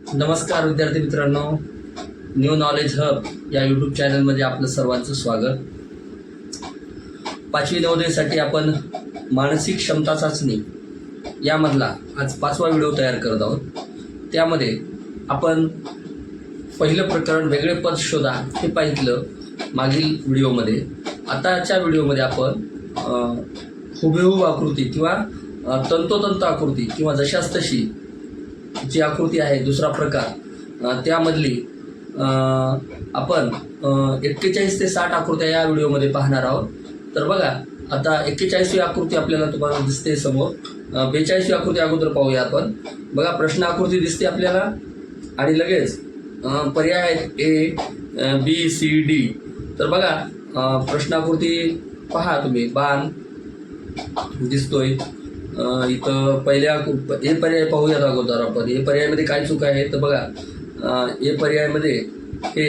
नमस्कार विद्यार्थी मित्रांनो. न्यू नॉलेज हब या यूट्यूब चॅनलमध्ये आपलं सर्वांचं स्वागत. पाचवी नवोदयसाठी आपण मानसिक क्षमता चाचणी यामधला आज पाचवा व्हिडिओ तयार करत आहोत. त्यामध्ये आपण पहिलं प्रकरण वेगळे पद शोधा हे पाहितलं मागील व्हिडिओमध्ये. आताच्या व्हिडिओमध्ये आपण हुबेहूब आकृती किंवा तंतोतंत आकृती किंवा जशास तशी जी आकृती आहे दुसरा प्रकार. त्यामधली आपण एक्केचाळीस ते साठ आकृत्या या व्हिडिओमध्ये पाहणार आहोत. तर बघा आता एक्केचाळीसवी आकृती आपल्याला तुम्हाला दिसते समोर. बेचाळीसवी आकृती अगोदर पाहूया आपण. बघा प्रश्न आकृती दिसते आपल्याला. आणि लगेच पर्याय आहेत ए बी सी डी तर बघा प्रश्नाकृती पहा तुम्ही. बाण दिसतोय. इथं पहिल्या ए पर्याय पाहूयात अगोदर आपण. हे पर्यायामध्ये काय चूक आहे तर बघा हे पर्यायामध्ये हे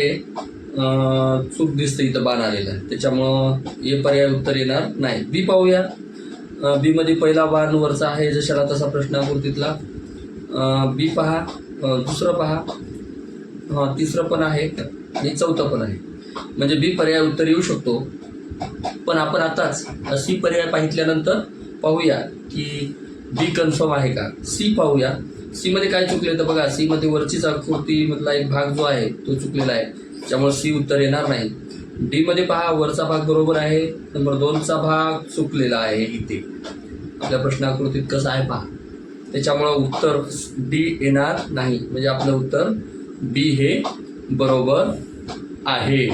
चूक दिसतं इथं बाण आलेलं आहे त्याच्यामुळं हे पर्याय उत्तर येणार नाही. बी पाहूया बीमध्ये पहिला बाण वरचा आहे जशाला तसा प्रश्न बी पहा दुसरं पहा. हां तिसरं पण आहे आणि चौथं पण आहे. म्हणजे बी पर्याय उत्तर येऊ शकतो. पण आपण आताच सी पर्याय पाहितल्यानंतर पाहूया की बी कन्फर्म आहे का? सी पाहूया. सीमध्ये काय चुकले तर बघा सीमध्ये वरचीच आकृतीमधला एक भाग जो आहे तो चुकलेला आहे. त्यामुळे सी उत्तर येणार नाही. डीमध्ये पहा वरचा भाग बरोबर आहे नंबर दोनचा भाग चुकलेला आहे इथे. आपल्या प्रश्न आकृतीत कसं आहे पहा. त्याच्यामुळं उत्तर डी येणार नाही. म्हणजे आपलं उत्तर बी हे बरोबर आहे.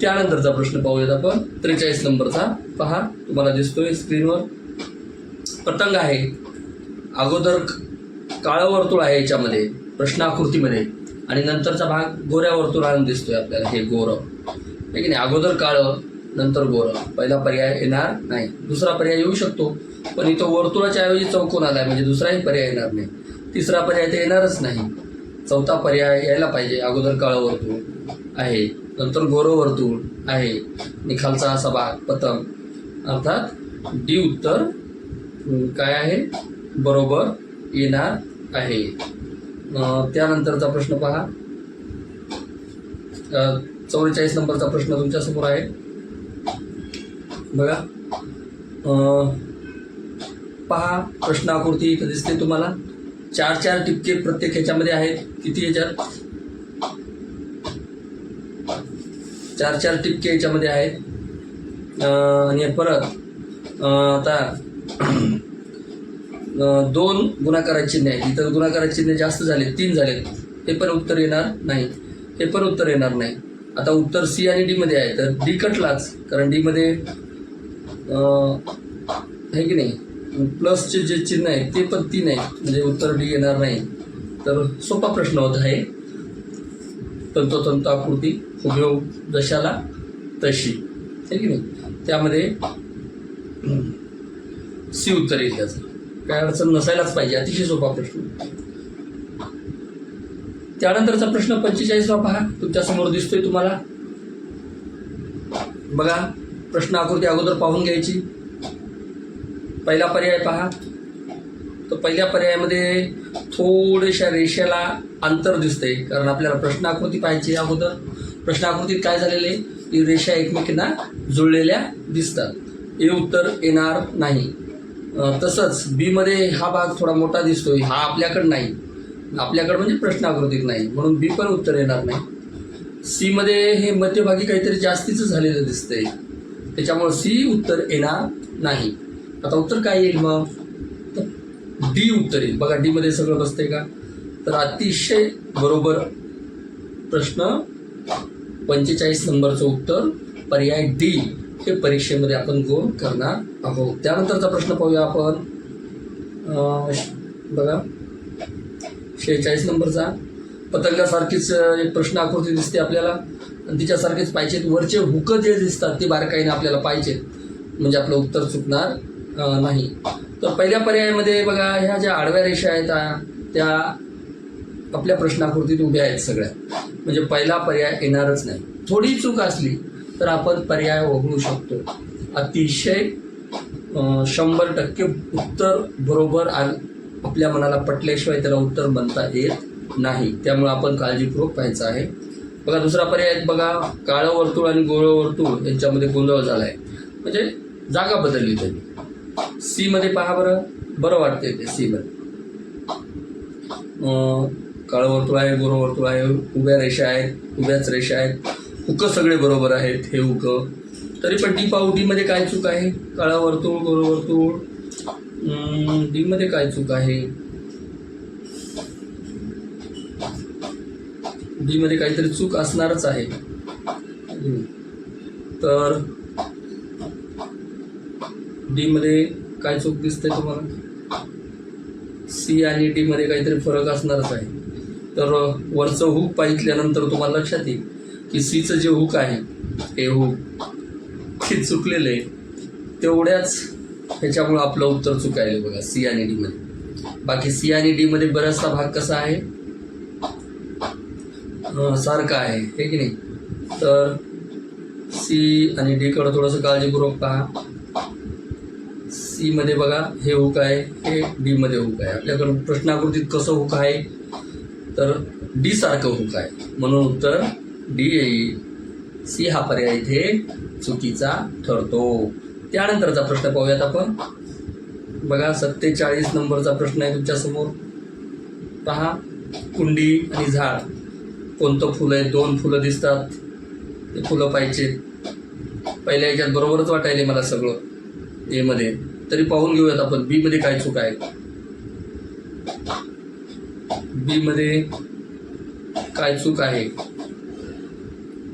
त्यानंतरचा प्रश्न पाहूयात आपण. त्रेचाळीस नंबरचा. पहा तुम्हाला दिसतोय स्क्रीनवर पतंग आहे. अगोदर काळं वर्तुळ आहे याच्यामध्ये प्रश्नाकृतीमध्ये. आणि नंतरचा भाग गोऱ्या वर्तुळानं दिसतोय आपल्याला हे गोरं. आहे की नाही? अगोदर काळं नंतर गोरं. पहिला पर्याय येणार नाही. दुसरा पर्याय येऊ शकतो पण इथं वर्तुळाच्या ऐवजी चौकोन आला म्हणजे दुसराही पर्याय येणार नाही. तिसरा पर्याय तर येणारच नाही. चौथा पर्याय यायला पाहिजे. अगोदर काळं वर्तुळ आहे नंतर गोरं वर्तुळ आहे. निखालचा असा भाग पतंग अर्थात डी उत्तर काय आहे? बरोबर येणार आहे. त्यानंतरचा प्रश्न पहा. चौवेचाळीस नंबरचा प्रश्न तुमच्यासमोर आहे. बघा. पहा प्रश्नाकृती इथं दिसते तुम्हाला. चार चार टिपके प्रत्येक ह्याच्यामध्ये आहेत. किती ह्याच्यात? चार चार टिपके याच्यामध्ये आहेत. आणि परत आता दोन गुणाकाराचे चिन्ह आहेत. इतर गुणाकाराचे चिन्ह जास्त झाले तीन झाले. हे पण उत्तर येणार नाही. हे पण उत्तर येणार नाही. आता उत्तर सी आणि डीमध्ये आहे तर डी कटलाच. कारण डीमध्ये हे आहे की नाही? प्लसचे जे चिन्ह आहे ते पण तीन आहे म्हणजे उत्तर डी येणार नाही. तर सोपा प्रश्न होत आहे. तंतोतंत आकृती उपयोग जशाला तशी. आहे की नाही? त्यामध्ये सी उत्तर येईल त्याचं. काय अडचण नसायलाच पाहिजे अतिशय सोपा प्रश्न. त्यानंतरचा प्रश्न पंचेचाळीसवा पहा. तुमच्यासमोर दिसतोय तुम्हाला. बघा प्रश्न आकृती अगोदर पाहून घ्यायची. पहिला पर्याय पहा. तर पहिल्या पर्यायामध्ये थोड्याशा रेषेला अंतर दिसतंय कारण आपल्याला प्रश्न आकृती पाहायची अगोदर. प्रश्न आकृतीत काय झालेले? की रेषा एकमेकींना जुळलेल्या दिसतात. हे उत्तर येणार नाही. तसंच बीमध्ये हा भाग थोडा मोठा दिसतोय हा आपल्याकडं नाही. आपल्याकडं म्हणजे प्रश्नाकृतीत नाही म्हणून बी पण उत्तर येणार नाही. सीमध्ये हे मध्यभागी काहीतरी जास्तीचं झालेलं दिसतंय. त्याच्यामुळं सी उत्तर येणार नाही. आता उत्तर काय येईल मग? तर डी उत्तर येईल. बघा डीमध्ये सगळं बसतंय का? तर अतिशय बरोबर प्रश्न पंचेचाळीस नंबरचं उत्तर पर्याय डी हे परीक्षेमध्ये आपण गुण करणार आहोत. त्यानंतरचा प्रश्न पाहूया आपण. बघा. शेहेचाळीस नंबरचा. पतंगासारखीच एक प्रश्न आकृती दिसते आपल्याला. आणि तिच्यासारखेच पाहिजेत वरचे हुक जे दिसतात ते बारकाईने आपल्याला पाहिजेत म्हणजे आपलं उत्तर चुकणार नाही. तर पहिल्या पर्यायामध्ये बघा ह्या ज्या आडव्या रेषा आहेत त्या आपल्या प्रश्नाकृतीत उभ्या आहेत सगळ्या. म्हणजे पहिला पर्याय येणारच नाही. थोडी चूक असली तर आपण पर्याय वगळू शकतो. अतिशय शंभर टक्के उत्तर बरोबर आ- आपल्या मनाला पटल्याशिवाय त्याला उत्तर बनता येत नाही. त्यामुळे आपण काळजीपूर्वक पाहायचं आहे. बघा दुसरा पर्याय बघा काळं वर्तुळ आणि गोळं वर्तुळ यांच्यामध्ये गोंधळ झाला आहे म्हणजे जागा बदलली त्यांनी. सी मध्ये पहा बरं. बरं वाटते ते सी मध्ये. अं, काळं वर्तुळ आहे गोरं वर्तुळ आहे उभ्या रेषा आहेत उभ्याच रेषा आहेत. उकं सगळे बरोबर आहेत हे उकं. तरी पण डी पाहू काय चूक आहे? काळा वर्तुळ गोर वर्तुळ? डी मध्ये काय चूक आहे? डी मध्ये काहीतरी चूक असणारच आहे. तर डी मध्ये काय चूक दिसते तुम्हाला? सी आणि डी मध्ये काहीतरी फरक असणारच आहे. तर वरचं हुक पाहिल्यानंतर तुम्हाला लक्षात येईल. की सीचं जे हुक आहे हे हुक हे चुकलेलं आहे तेवढ्याच ह्याच्यामुळं आपलं उत्तर चुकायलं बघा सी आणि डी मध्ये. बाकी सी आणि डी मध्ये बराचसा भाग कसा आहे? सारखा आहे हे की नाही? तर सी आणि डीकडं थोडंसं काळजीपूर्वक पहा. सी मध्ये बघा हे हुक आहे हे डी मध्ये हुक आहे. आपल्याकडं प्रश्नाकृतीत कसं हुक आहे? तर डी सारखं हुक आहे. म्हणून उत्तर डी येईल सी हा पर्याय इथे चुकीचा ठरतो. त्यानंतरचा प्रश्न पाहूयात आपण. बघा सत्तेचाळीस नंबरचा प्रश्न आहे तुमच्यासमोर. पहा कुंडी आणि झाड. कोणतं फुलं आहे दोन फुलं दिसतात. ते फुलं पाहिजे. पहिल्या याच्यात बरोबरच वाटायले मला सगळं. एमध्ये तरी पाहून घेऊयात आपण. बी मध्ये काय चूक आहे? बी मध्ये काय चूक आहे?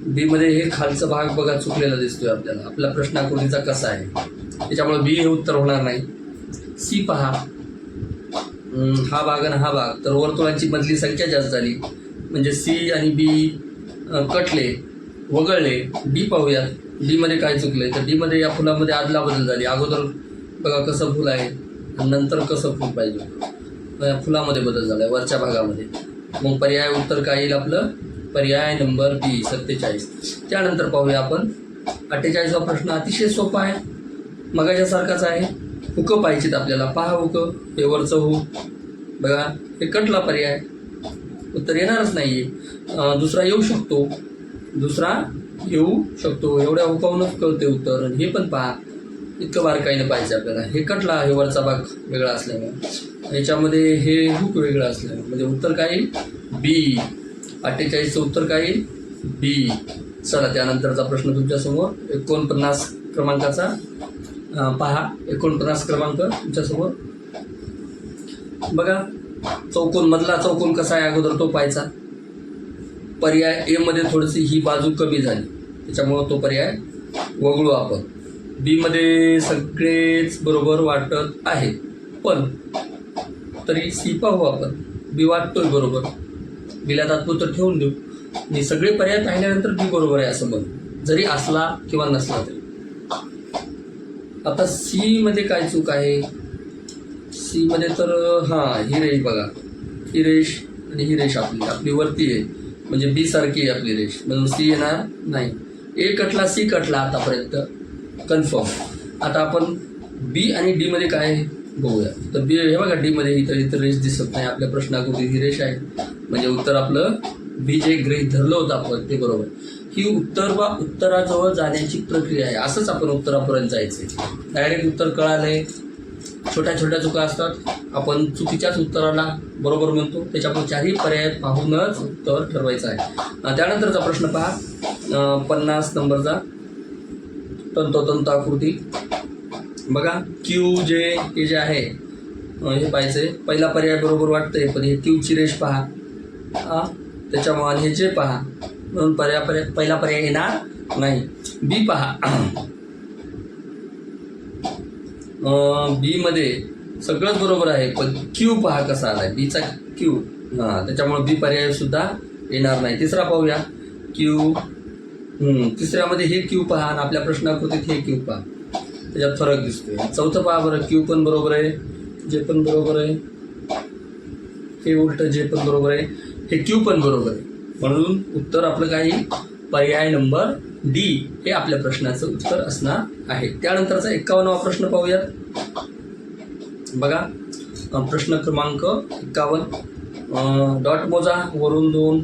बी मध्ये हे खालचा भाग बघा चुकलेला दिसतोय आपल्याला. आपला प्रश्नाकृतीचा कसा आहे? त्याच्यामुळे बी हे उत्तर होणार नाही. सी पहा. हा भाग आणि हा भाग. तर वर्तुळांची मधली संख्या जास्त झाली. म्हणजे सी आणि बी कटले वगळले. डी पाहूया डीमध्ये काय चुकले तर डीमध्ये या फुलामध्ये आदला बदल झाली. अगोदर बघा कसं फुल आहे नंतर कसं फुल पाहिजे. या फुलामध्ये बदल झाला आहे वरच्या भागामध्ये. मग पर्याय उत्तर काय येईल आपलं? पर्याय नंबर बी सत्तेचाळीस. त्यानंतर पाहूया आपण. अठ्ठेचाळीसवा प्रश्न अतिशय सोपा आहे. मगाच्यासारखाच आहे. हुकं पाहिजेत आपल्याला. पहा हुकं. हे वरचं हुक बघा हे कटला पर्याय. उत्तर येणारच नाही दुसरा येऊ शकतो. दुसरा येऊ शकतो. एवढ्या हुकावूनच कळते उत्तर. हे पण पहा. इतकं बारकाईनं पाहिजे आपल्याला. हे कटला हे वरचा भाग वेगळा असल्यामुळे. याच्यामध्ये हे हुक वेगळं असल्यामुळे. म्हणजे उत्तर काय? बी. अठ्ठेचाळीसचं उत्तर काय येईल? बी. चला त्यानंतरचा प्रश्न तुमच्यासमोर एकोणपन्नास क्रमांकाचा पहा. एकोणपन्नास क्रमांक तुमच्यासमोर बघा चौकोन मधला चौकोन कसा आहे अगोदर तो पाहायचा. पर्याय एमध्ये थोडीशी ही बाजू कमी झाली. त्याच्यामुळं तो पर्याय वगळू आपण. बीमध्ये सगळेच बरोबर वाटत आहे. पण तरी सी पाहू आपण. बी वाटतोय बरोबर. बीला तात्पुरतं ठेवून देऊ. आणि सगळे पर्याय पाहिल्यानंतर बी बरोबर आहे असं म्हण जरी असला किंवा नसला तरी. आता सी मध्ये काय चूक आहे? सी मध्ये तर हा ही रेष बघा. ही रेष आणि ही रेष आपली. आपली वरती आहे. म्हणजे बी सारखी आहे आपली रेष. म्हणून सी येणार नाही. ए कटला सी कटला आतापर्यंत. कन्फर्म आता आपण बी आणि डी मध्ये काय बघूया. तर बी हे बघा डी मध्ये इतर रेष दिसत नाही. आपल्या प्रश्नाकृती ही रेष आहे. म्हणजे उत्तर आपलं बी जे गृहीत धरलं होतं आपण ते बरोबर. ही उत्तर वा उत्तराजवळ जाण्याची प्रक्रिया आहे. असंच आपण उत्तरापर्यंत जायचं डायरेक्ट उत्तर कळालंय. छोट्या छोट्या चुका असतात. आपण चुकीच्याच उत्तराला बरोबर म्हणतो. त्याच्यामुळे चारही पर्याय पाहूनच उत्तर ठरवायचं आहे. त्यानंतरचा प्रश्न पहा. पन्नास नंबरचा. तंतोतंत आकृती बघा क्यू जे हे जे आहे हे पाहायचंय. पहिला पर्याय बरोबर वाटतंय पण हे क्यूची रेष पहा. त्याच्यामुळे हे जे पहा म्हणून पर्या पर्याय पहिला पर्याय येणार नाही. बी पहा. बी मध्ये सगळंच बरोबर आहे पण क्यू पहा कसा आलाय. बीचा क्यू हां त्याच्यामुळे बी पर्याय सुद्धा येणार नाही. तिसरा पाहूया. क्यू हम्म तिसऱ्यामध्ये हे क्यू पहा आणि आपल्या प्रश्नाकृतीत हे क्यू पहा. त्याच्यात फरक दिसतोय. चौथं पहा बरं क्यू पण बरोबर आहे. जे पण बरोबर आहे. हे उलट जे पण बरोबर आहे. हे क्यू पण बरोबर आहे. म्हणून उत्तर आपलं काही पर्याय नंबर डी हे आपल्या प्रश्नाचं उत्तर असणार आहे. त्यानंतरचा एक्कावन्नवा प्रश्न पाहूयात. बघा प्रश्न क्रमांक एक्कावन्न. डॉट मोजा वरून दोन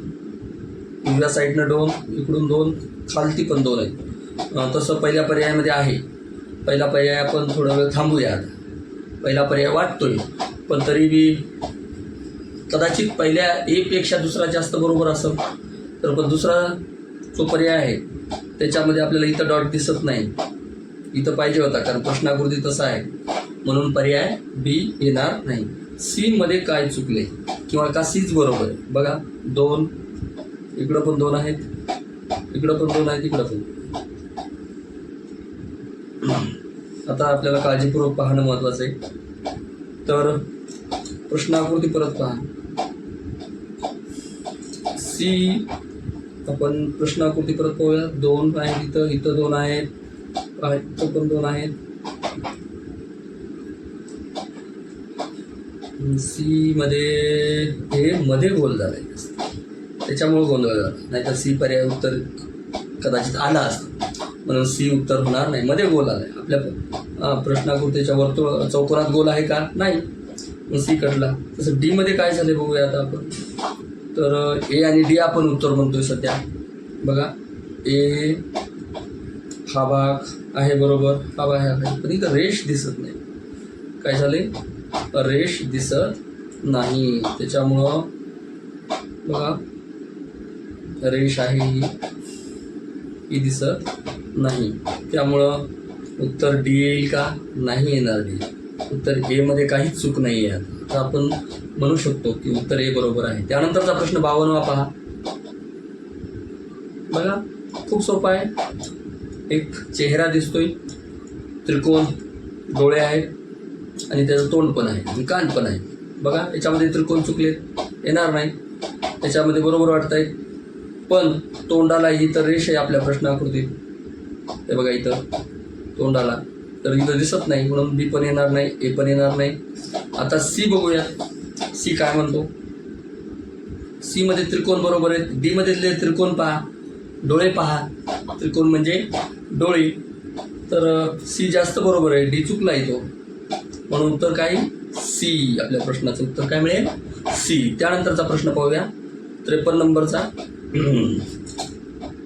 उजव्या साईडनं दोन इकडून दोन खालती पण दोन आहेत. तसं पहिल्या पर्यायामध्ये आहे. पहिला पर्याय आपण थोडा वेळ थांबूया पहिला पर्याय वाटतोय पण तरी बी कदाचित पहिल्या एकपेक्षा दुसरा जास्त बरोबर असेल तर पण दुसरा जो पर्याय आहे त्याच्यामध्ये आपल्याला इथं डॉट दिसत नाही. इथं पाहिजे होता कारण प्रश्नाकृती तसा आहे. म्हणून पर्याय बी येणार नाही. सीमध्ये काय चुकले किंवा का सीच बरोबर आहे? बघा दोन. इकडं पण दोन आहेत. इकडं पण दोन आहेत इकडं पण. आता आपल्याला काळजीपूर्वक पाहणं महत्त्वाचं आहे. तर प्रश्नाकृती परत पहा. सी आपण प्रश्नाकृती परत पाहूया. दोन आहेत इथं इथं दोन आहेत. इथं पण दोन आहेत. सी मध्ये हे मध्ये गोल झालंय. त्याच्यामुळे गोंधळ झाला. नाहीतर सी पर्याय उत्तर कदाचित आला असतं. म्हणून सी उत्तर होणार नाही. मध्ये गोल आलाय. आपल्या प्रश्नाकृतीच्या वर्तुळ चौकोनात गोल आहे का? नाही. मग सी कटला तसं डी मध्ये काय झाले बघूया आता आपण. तर ए आणि डी आपण उत्तर म्हणतोय सध्या. बघा ए हा भाग आहे बरोबर हा भाग आहे. पण इथं रेष दिसत नाही. काय झाले? रेष दिसत नाही. त्याच्यामुळं बघा रेष आहे ही. ही दिसत नाही. त्यामुळं उत्तर डी येईल का? नाही येणार डी. उत्तर एमध्ये काहीच चूक नाही आहे आता आपण म्हणू शकतो की उत्तर हे बरोबर आहे. त्यानंतरचा प्रश्न बावनवा पहा. बघा खूप सोपा आहे. एक चेहरा दिसतोय. त्रिकोण डोळे आहेत. आणि त्याचं तोंड पण आहे. आणि कान पण आहे. बघा याच्यामध्ये त्रिकोण चुकलेत येणार नाही. त्याच्यामध्ये बरोबर वाटतंय. पण तोंडाला ही तर रेष आहे आपल्या प्रश्नाकृतीत. हे बघा इथं. तोंडाला. तर इथं दिसत नाही. म्हणून बी पण येणार नाही ए पण येणार नाही. आता सी बघूया सी काय म्हणतो? सी मध्ये त्रिकोण बरोबर आहेत. डी त्रिकोण पहा. डोळे पहा. त्रिकोण म्हणजे डोळे. तर सी जास्त बरोबर आहे. डी चुकला येतो म्हणून उत्तर काय? सी. आपल्या प्रश्नाचं उत्तर काय मिळेल? सी. त्यानंतरचा प्रश्न पाहूया. त्रेपन्न नंबरचा.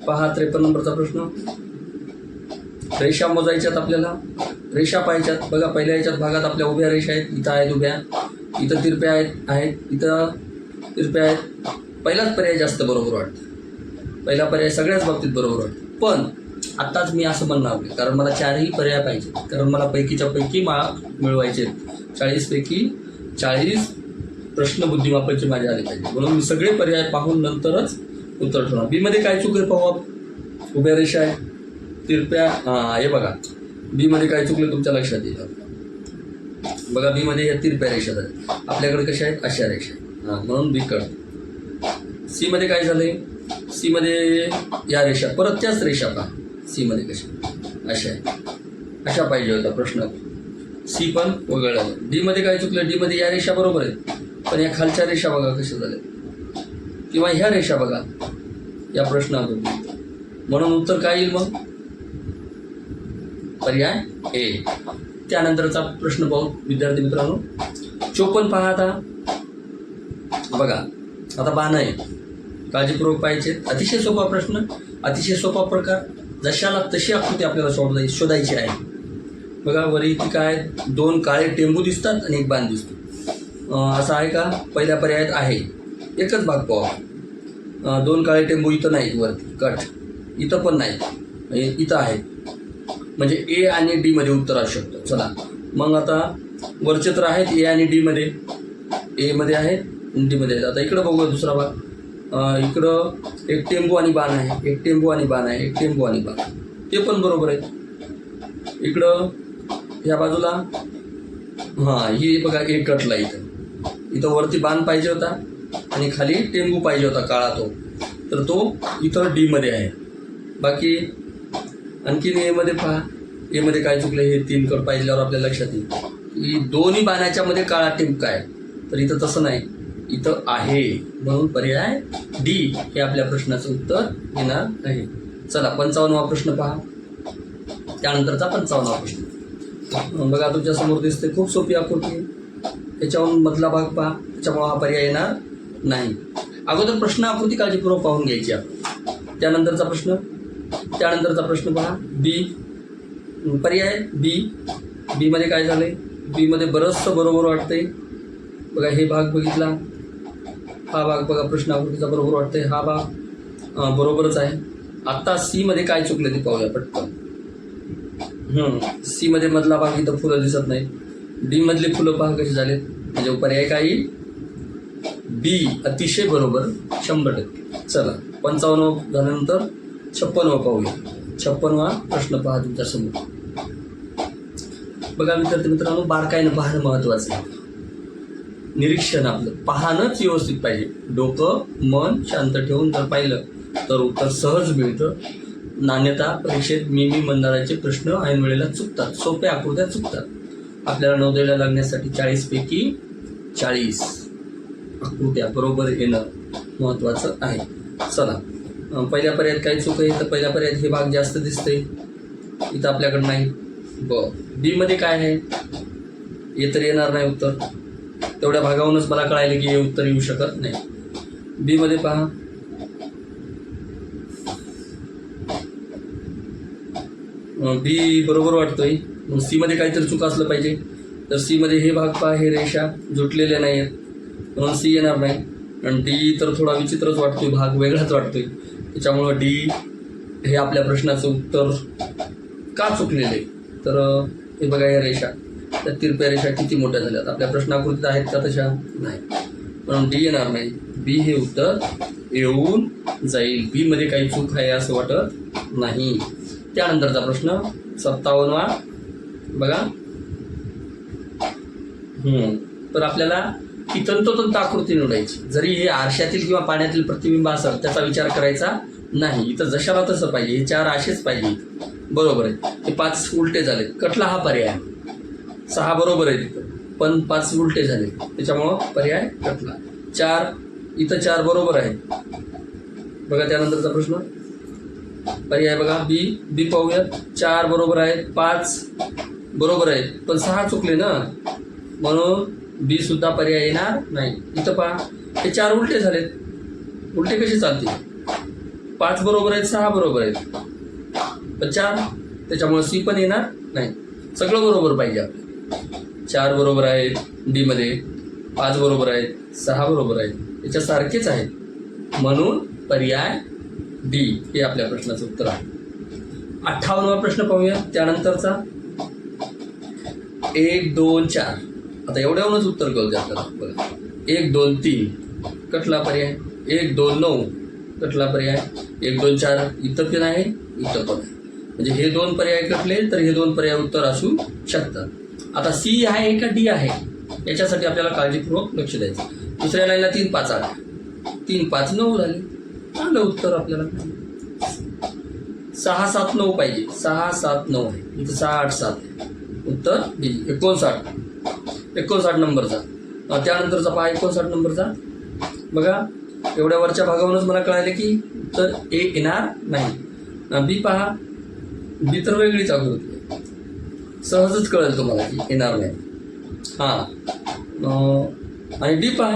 पहा त्रेपन्न नंबरचा प्रश्न. रेषा मोजायच्यात आपल्याला. रेषा पाहायच्यात. बघा पहिल्या याच्यात भागात आपल्या उभ्या रेषा आहेत. इथं आहेत उभ्या. इथं तिरप्या आहेत आहेत इथं तिरप्या आहेत. पहिलाच पर्याय जास्त बरोबर वाटतं. पहिला पर्याय सगळ्याच बाबतीत बरोबर वाटतं. पण आत्ताच मी असं म्हणणार नाही कारण मला चारही पर्याय पाहिजे कारण मला पैकीच्या पैकी मार्क मिळवायचे चाळीसपैकी चाळीस प्रश्न बुद्धिमापाचे माझे आले पाहिजे म्हणून मी सगळे पर्याय पाहून नंतरच उत्तर ठेवणार बीमध्ये काय चुकले पाहू आपण? उभ्या रेषा आहे तिरप्या हे बघा. बीमध्ये काय चुकलं तुमच्या लक्षात येईल. बघा बी मध्ये या तिरप्या रेषा झाल्या. आपल्याकडे कशा आहेत? अशा रेषा आहेत. हां. म्हणून बी सी मध्ये काय झालंय? सी मध्ये या रेषा परत त्याच रेषा पहा. सी मध्ये कशा अशा आहे अशा पाहिजे होता प्रश्न. सी पण वगळला. डी मध्ये काय चुकलं? डी मध्ये या रेषा बरोबर आहेत. पण या खालच्या रेषा बघा कशा झाल्या किंवा ह्या रेषा बघा. या प्रश्नातून. म्हणून उत्तर काय येईल मग? पर्याय ए त्यानंतरचा प्रश्न पाहू विद्यार्थी मित्रांनो. चोपन्न पहा आता. बघा आता बाण आहे. काळजीपूर्वक पाहिजे अतिशय सोपा प्रश्न अतिशय सोपा प्रकार. जशाला तशी आकृती आपल्याला शोधायची शोधायची आहे. बघा वरी इथे काय दोन काळे टेंबू दिसतात आणि एक बाण दिसतो. असं आहे का? पहिल्या पर्यायात आहे. एकच भाग पाहू दोन काळे टेंबू इथं नाहीत वरती. कट. इथं पण नाही म्हणजे इथं आहेत. म्हणजे ए आणि डीमध्ये उत्तर असू शकतं. चला. मग आता वरचे तर आहेत ए आणि डीमध्ये एमध्ये आहेत डीमध्ये आहेत. आता इकडं बघूया दुसरा भाग. इकडं एक टेंबू आणि बाण आहे. एक टेंबू आणि बाण आहे. एक टेंबू आणि बाण. ते पण बरोबर आहेत. इकडं ह्या बाजूला हां ही बघा एक कटला इथं. इथं वरती बाण पाहिजे होता आणि खाली टेंबू पाहिजे होता काळा तो. तर तो इथं डीमध्ये आहे. बाकी आणखीन एमध्ये पहा. एमध्ये काय चुकलं हे तीन कड पाहिल्यावर आपल्या लक्षात येईल. की दोन्ही बाणाच्या मध्ये काळा टिंब काय तर इथं तसं नाही. इथं आहे. म्हणून पर्याय डी हे आपल्या प्रश्नाचं उत्तर येणार आहे चला पंचावन्नवा प्रश्न पहा. त्यानंतरचा पंचावन्नवा प्रश्न. बघा तुमच्यासमोर दिसते खूप सोपी आकृती आहे. त्याच्याहून मधला भाग पहा. त्याच्यामुळे हा पर्याय येणार नाही. अगोदर प्रश्न आकृती काळजीपूर्वक पाहून घ्यायची आपण. त्यानंतरचा प्रश्न. त्यानंतरचा प्रश्न पहा बी पर्याय. बी बी मध्ये काय झालंय? बी मध्ये बरंचसं बरोबर वाटतंय. बघा हे भाग बघितला. हा भाग बघा प्रश्न आकृतीचा बरोबर वाटतंय. हा भाग बरोबरच आहे. आत्ता सी मध्ये काय चुकलं ते पाहूया पटकन. हम्म सी मध्ये मधला भाग इथं फुलं दिसत नाही डी मधले फुलं पहा कशी झालेत. म्हणजे पर्याय काय बी अतिशय बरोबर शंभर टक्के. चला पंचावन्न झाल्यानंतर छप्पनवा पाहूया. छप्पनवा प्रश्न पहा तुमच्यासमोर बघा विद्यार्थी मित्रांनो बारकाईनं पाहणं महत्वाचं आहे. निरीक्षण आपलं. पाहणंच व्यवस्थित पाहिजे. डोकं मन शांत ठेवून जर पाहिलं तर उत्तर सहज मिळतं. नाण्यता परीक्षेत मी मी मंडळाचे प्रश्न ऐन वेळेला चुकतात. सोप्या आकृत्या चुकतात. आपल्याला नोंदवायला लागण्यासाठी चाळीसपैकी चाळीस आकृत्या बरोबर येणं महत्त्वाचं आहे. चला. पहिल्या पर्यायात काय चूक आहे तर पहिल्या पर्यायात हे भाग जास्त दिसतंय. इथं आपल्याकडं नाही. ब बी मध्ये काय आहे? हे तर येणार नाही उत्तर. तेवढ्या भागाहूनच मला कळायलं की हे उत्तर येऊ शकत नाही. बीमध्ये पहा. बी बरोबर वाटतोय. मग सीमध्ये काहीतरी चूक असलं पाहिजे. तर सीमध्ये हे भाग पहा हे रेषा जुटलेल्या नाही आहेत म्हणून सी येणार नाही. आणि डी तर थोडा विचित्रच वाटतोय भाग वेगळाच वाटतोय. त्याच्यामुळं डी हे आपल्या प्रश्नाचं उत्तर का चुकलेलं? आहे तर हे बघा या रेषा. त्या तिरप्या रेषा किती मोठ्या झाल्यात? आपल्या प्रश्नाकृतीत आहेत का तशा? नाही. म्हणून डी येणार नाही. बी हे उत्तर येऊन जाईल. बी मध्ये काही चूक आहे असं वाटत नाही. त्यानंतरचा प्रश्न सत्तावन्नवा बघा. तर आपल्याला ही तंतोतंत आकृती निवडायची. जरी हे आरशातील किंवा पाण्यातील प्रतिबिंब असेल त्याचा विचार करायचा नाही. इथं जशाला तसं पाहिजे हे चार आशेच पाहिजे. इथं. बरोबर आहे. हे पाच उलटे झाले कटला हा पर्याय सहा बरोबर आहे तिथं पण पाच उलटे झाले त्याच्यामुळं पर्याय कटला. चार इथं चार बरोबर आहे बघा त्यानंतरचा प्रश्न. पर्याय बघा. बी बी पाहूया. चार बरोबर आहेत. पाच बरोबर आहेत. पण सहा चुकले ना? म्हणून बी सुद्धा पर्याय येणार नाही. इथं पहा हे चार उलटे झालेत. उलटे कसे चालतील? पाच बरोबर आहेत सहा बरोबर आहेत. पण चार त्याच्यामुळे सी पण येणार नाही. सगळं बरोबर पाहिजे आपलं. चार बरोबर आहेत डी मध्ये. पाच बरोबर आहेत सहा बरोबर आहेत. याच्यासारखेच आहेत. म्हणून पर्याय डी हे आपल्या प्रश्नाचं उत्तर आहे. अठ्ठावन्नवा प्रश्न पाहूया त्यानंतरचा. एक दोन चार. आता एवढ्यावरूनच उत्तर कळू आपल्याला एक दोन तीन. कटला पर्याय? एक दोन नऊ. कटला पर्याय? एक दोन चार. इथं पण आहे इथं पण आहे. म्हणजे हे दोन पर्याय कटले तर हे दोन पर्याय उत्तर असू शकतात. आता सी आहे का डी आहे? याच्यासाठी आपल्याला काळजीपूर्वक लक्ष द्यायचं. दुसऱ्या लाईनला तीन पाच आठ तीन पाच नऊ झाले. चांगलं उत्तर आपल्याला. सहा सात नऊ पाहिजे. सहा सात नऊ आहे. इथं सहा आठ सात आहे. उत्तर डी एकोणसाठ. एकोणसाठ नंबरचा. त्यानंतरचा पहा एकोणसाठ नंबरचा. बघा एवढ्या वरच्या भागावरूनच मला कळाले की उत्तर ए येणार नाही. बी पहा बी तर वेगळीच आकृती सहजच कळेल तुम्हाला की येणार नाही. हां. आणि डी पहा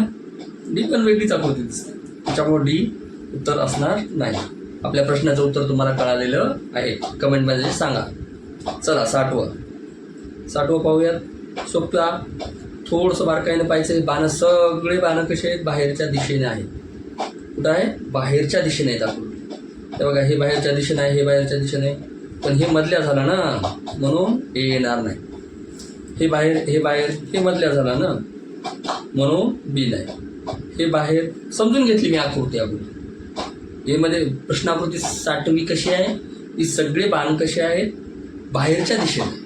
डी पण वेगळीच आकृती दिसते. त्याच्यामुळे डी उत्तर असणार नाही. आपल्या प्रश्नाचं उत्तर तुम्हाला कळालेलं आहे. कमेंटमध्ये सांगा. चला साठवं. साठवं पाहूयात. सोपला थोडंसं बारकाईनं पाहिजे बाणं सगळे बाणं कसे आहेत बाहेरच्या दिशेने आहेत. कुठं आहे? बाहेरच्या दिशेने आहेत आपण. ते बघा हे बाहेरच्या दिशेने आहे हे बाहेरच्या दिशेने आहे. पण हे मधल्या झाला ना म्हणून हे येणार नाही. हे बाहेर हे बाहेर हे मधल्या झाला ना म्हणून बी नाही. हे बाहेर समजून घेतली मी आकृती आकृती हे मध्ये प्रश्नाकृती साठवी कशी आहे? ही सगळे बाण कसे आहेत? बाहेरच्या दिशेने.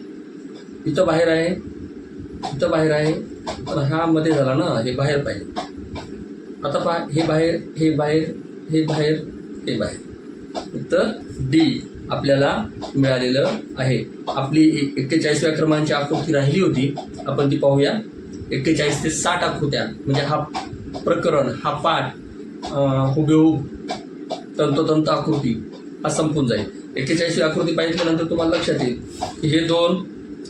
इथं बाहेर आहे इथं बाहेर आहे. पण हा मध्ये झाला ना हे बाहेर पाहिजे. आता पा हे बाहेर हे बाहेर हे बाहेर हे बाहेर. तर डी आपल्याला मिळालेलं आहे. आपली एक्केचाळीसव्या क्रमांची आकृती राहिली होती. आपण ती पाहूया. एक्केचाळीस ते साठ आकृत्या म्हणजे हा प्रकरण हा पाठ हुबेहूब तंतोतंत आकृती हा संपून जाईल. एक्केचाळीसवी आकृती पाहिल्यानंतर तुम्हाला लक्षात येईल की हे दोन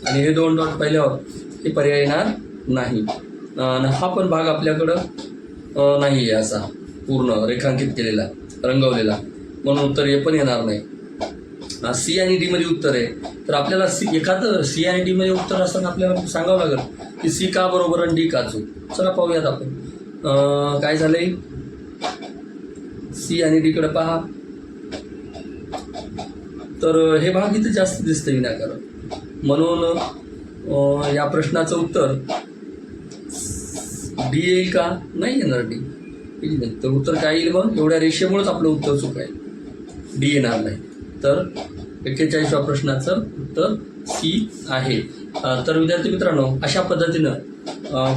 आणि हे दोन डॉट पाहिल्यावर हे पर्याय येणार नाही. हा पण भाग आपल्याकडं नाही आहे असा. पूर्ण रेखांकित केलेला रंगवलेला. म्हणून उत्तर हे पण येणार नाही. सी आणि डी मध्ये उत्तर आहे. तर आपल्याला सी एखादं सी आणि डी मध्ये उत्तर असताना आपल्याला सांगावं लागेल की सी का बरोबर आणि डी का चूक. चला पाहूयात आपण. काय झालंय? सी आणि डीकडे पहा. तर हे भाग इथे जास्त दिसतं विनाकारण. म्हणून या प्रश्नाचं उत्तर डी येईल का? नाही येणार डी. तर उत्तर काय येईल मग? एवढ्या रेषेमुळेच आपलं उत्तर चूक आहे. डी येणार नाही. तर एक्केचाळीसव्या प्रश्नाचं उत्तर सी आहे. तर विद्यार्थी मित्रांनो अशा पद्धतीनं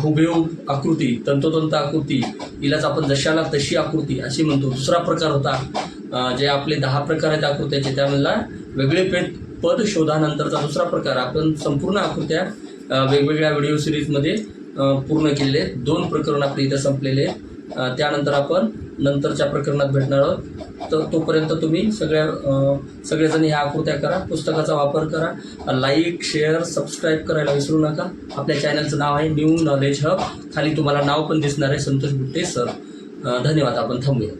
हुबेहूब आकृती तंतोतंत आकृती हिलाच आपण जशाला तशी आकृती अशी म्हणतो. दुसरा प्रकार होता जे आपले दहा प्रकार आहेत आकृत्याचे त्यामधला वेगळे पेट पद शोधानंतरचा दुसरा प्रकार आपण संपूर्ण आकृत्या वेगवेगळ्या व्हिडिओ सिरीजमध्ये पूर्ण केलेले आहेत. दोन प्रकरण आपले इथं संपलेले आहेत. त्यानंतर आपण नंतरच्या प्रकरणात भेटणार आहोत. तर तोपर्यंत तुम्ही सगळ्या सगळेजण ह्या आकृत्या करा पुस्तकाचा वापर करा. लाईक शेअर सबस्क्राईब करायला विसरू नका. आपल्या चॅनलचं नाव आहे न्यू नॉलेज हब खाली तुम्हाला नाव पण दिसणार आहे संतोष बुट्टे सर धन्यवाद. आपण थांबूया.